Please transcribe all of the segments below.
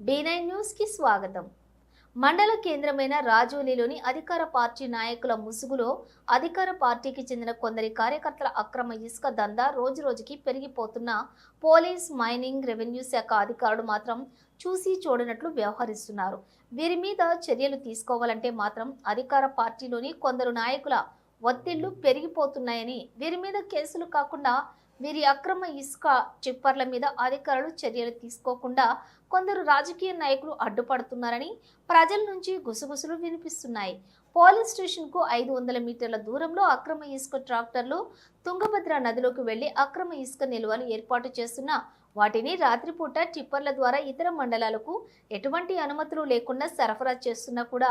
Be న్యూస్కి స్వాగతం. మండల కేంద్రమైన రాజోలీలోని అధికార పార్టీ నాయకుల ముసుగులో అధికార పార్టీకి చెందిన కొందరి కార్యకర్తల అక్రమ ఇసుక దందా రోజురోజుకి పెరిగిపోతున్న పోలీస్ మైనింగ్ రెవెన్యూ శాఖ అధికారులు మాత్రం చూసి చూడనట్లు వ్యవహరిస్తున్నారు. వీరి మీద చర్యలు తీసుకోవాలంటే మాత్రం అధికార పార్టీలోని కొందరు నాయకుల ఒత్తిళ్ళు పెరిగిపోతున్నాయని వీరి మీద కేసులు కాకుండా వీరి అక్రమ ఇసుక చిప్పర్ల మీద అధికారులు చర్యలు తీసుకోకుండా కొందరు రాజకీయ నాయకులు అడ్డుపడుతున్నారని ప్రజల నుంచి గుసగుసలు వినిపిస్తున్నాయి. పోలీస్ స్టేషన్కు ఐదు వందల మీటర్ల దూరంలో అక్రమ ఇసుక ట్రాక్టర్లు తుంగభద్ర నదిలోకి వెళ్ళి అక్రమ ఇసుక నిల్వలు ఏర్పాటు చేస్తున్న వాటిని రాత్రిపూట టిప్పర్ల ద్వారా ఇతర మండలాలకు ఎటువంటి అనుమతులు లేకుండా సరఫరా చేస్తున్నా కూడా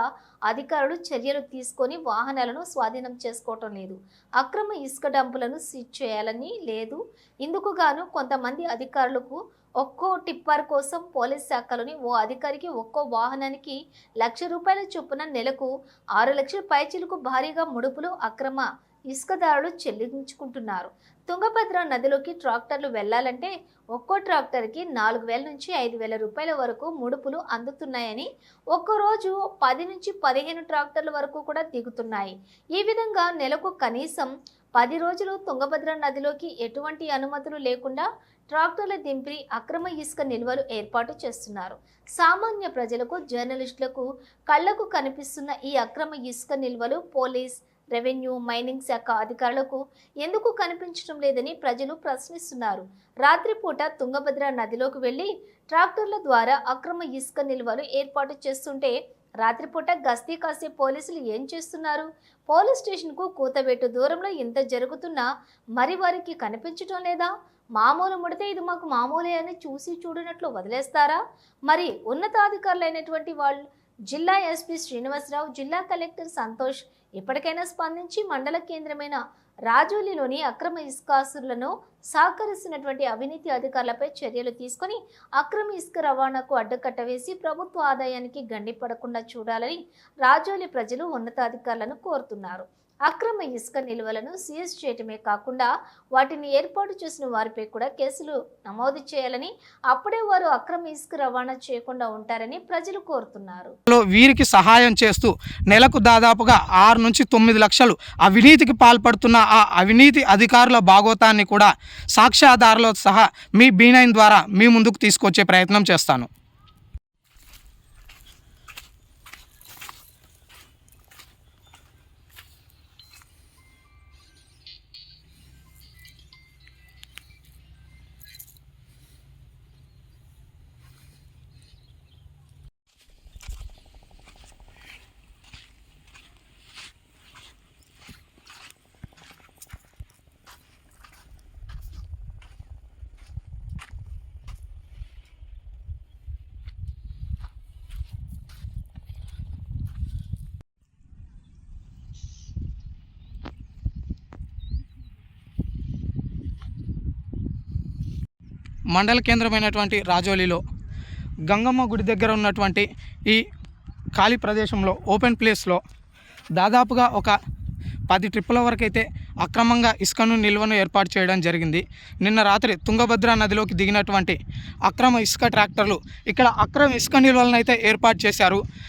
అధికారులు చర్యలు తీసుకొని వాహనాలను స్వాధీనం చేసుకోవటం లేదు. అక్రమ ఇసుక డంపులను సీజ్ చేయాలని లేదు. ఇందుకు గాను కొంతమంది అధికారులకు ఒక్కో టిప్పర్ కోసం పోలీస్ శాఖలోని ఓ అధికారికి ఒక్కో వాహనానికి లక్ష రూపాయల చొప్పున నెలకు ఆరు లక్షల పైచీలకు భారీగా ముడుపులు అక్రమ ఇసుకదారులు చెల్లించుకుంటున్నారు. తుంగభద్ర నదిలోకి ట్రాక్టర్లు వెళ్ళాలంటే ఒక్కో ట్రాక్టర్కి నాలుగు వేల నుంచి ఐదు వేల రూపాయల వరకు ముడుపులు అందుతున్నాయని ఒక్కో రోజు పది నుంచి పదిహేను ట్రాక్టర్ల వరకు కూడా దిగుతున్నాయి. ఈ విధంగా నెలకు కనీసం పది రోజులు తుంగభద్ర నదిలోకి ఎటువంటి అనుమతులు లేకుండా ట్రాక్టర్లు దింపి అక్రమ ఇసుక నిల్వలు ఏర్పాటు చేస్తున్నారు. సామాన్య ప్రజలకు జర్నలిస్టులకు కళ్ళకు కనిపిస్తున్న ఈ అక్రమ ఇసుక నిల్వలు పోలీస్ రెవెన్యూ మైనింగ్ శాఖ అధికారులకు ఎందుకు కనిపించడం లేదని ప్రజలు ప్రశ్నిస్తున్నారు. రాత్రిపూట తుంగభద్ర నదిలోకి వెళ్ళి ట్రాక్టర్ల ద్వారా అక్రమ ఇసుక నిల్వలు ఏర్పాటు చేస్తుంటే రాత్రిపూట గస్తీ కాసే పోలీసులు ఏం చేస్తున్నారు? పోలీస్ స్టేషన్కు కూతబెట్టు దూరంలో ఇంత జరుగుతున్నా మరి వారికి కనిపించటం లేదా? మామూలు ముడితే ఇది మాకు మామూలే అని చూసి చూడనట్లు వదిలేస్తారా? మరి ఉన్నతాధికారులైనటువంటి వాళ్ళు జిల్లా ఎస్పీ శ్రీనివాసరావు జిల్లా కలెక్టర్ సంతోష్ ఇప్పటికైనా స్పందించి మండల కేంద్రమైన రాజోలిలోని అక్రమ ఇసుకాసులను సహకరిస్తున్నటువంటి అవినీతి అధికారులపై చర్యలు తీసుకొని అక్రమ ఇసుక రవాణాకు అడ్డుకట్ట వేసి ప్రభుత్వ ఆదాయానికి గండి పడకుండా చూడాలని రాజోలి ప్రజలు ఉన్నతాధికారులను కోరుతున్నారు. అక్రమ ఇసుక నిల్వలను సీజ్ చేయటమే కాకుండా వాటిని ఏర్పాటు చేసిన వారిపై కూడా కేసులు నమోదు చేయాలని అప్పుడే వారు అక్రమ ఇసుక రవాణా చేయకుండా ఉంటారని ప్రజలు కోరుతున్నారు. వీరికి సహాయం చేస్తూ నెలకు దాదాపుగా ఆరు నుంచి తొమ్మిది లక్షలు అవినీతికి పాల్పడుతున్న ఆ అవినీతి అధికారుల భాగోతాన్ని కూడా సాక్ష్యాధారాలతో సహా మీ బీనైన్ ద్వారా మీ ముందుకు తీసుకొచ్చే ప్రయత్నం చేస్తాను. మండల కేంద్రమైనటువంటి రాజోలీలో గంగమ్మ గుడి దగ్గర ఉన్నటువంటి ఈ ఖాళీ ప్రదేశంలో ఓపెన్ ప్లేస్లో దాదాపుగా ఒక పది ట్రిప్పుల వరకు అయితే అక్రమంగా ఇసుకను నిల్వను ఏర్పాటు చేయడం జరిగింది. నిన్న రాత్రి తుంగభద్ర నదిలోకి దిగినటువంటి అక్రమ ఇసుక ట్రాక్టర్లు ఇక్కడ అక్రమ ఇసుక నిల్వలను అయితే ఏర్పాటు చేశారు.